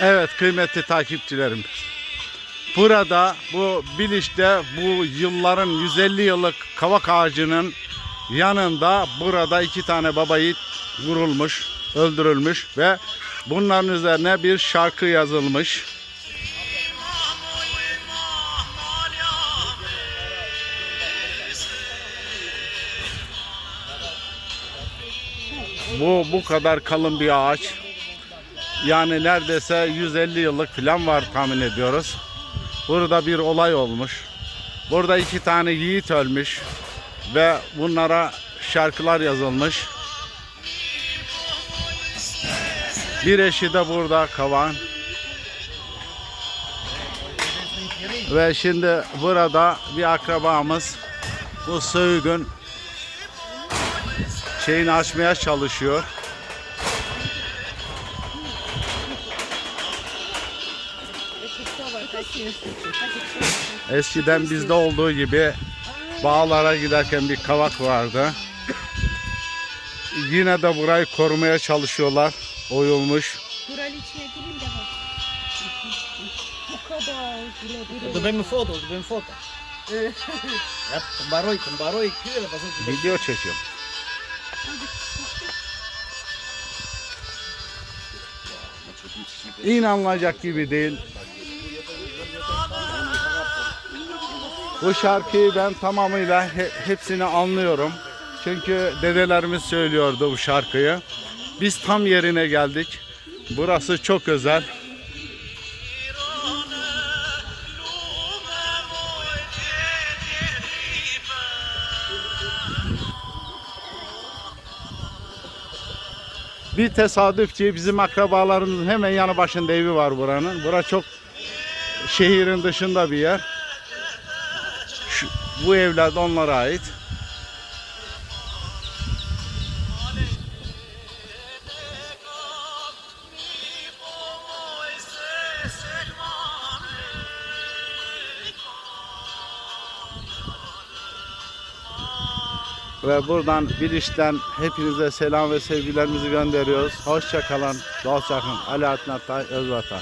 Evet kıymetli takipçilerim. Burada bu Biliş'te bu yılların 150 yıllık kavak ağacının yanında burada iki tane baba yiğit vurulmuş, öldürülmüş ve bunların üzerine bir şarkı yazılmış. Bu bu kadar kalın bir ağaç. Yani neredeyse 150 yıllık falan var tahmin ediyoruz. Burada bir olay olmuş. Burada iki tane yiğit ölmüş ve bunlara şarkılar yazılmış. Bir eşi de burada kavan. Ve şimdi burada bir akrabamız bu söğüdün şeyini açmaya çalışıyor. Eskiden bizde olduğu gibi bağlara giderken bir kavak vardı. Yine de burayı korumaya çalışıyorlar. Oyulmuş. Dobbiamo foto, dobbiamo foto. Video çekiyorum. İnanılacak gibi değil. Bu şarkıyı ben tamamıyla he- hepsini anlıyorum. Çünkü dedelerimiz söylüyordu bu şarkıyı. Biz tam yerine geldik. Burası çok özel. Bir tesadüfçi bizim akrabalarımızın hemen yanı başında evi var buranın. Bura çok şehrin dışında bir yer. Bu evler de onlara ait. Ve buradan Biliş'ten hepinize selam ve sevgilerimizi gönderiyoruz. Hoşça kalın, dostça kalın. Alaaddin Özvatan.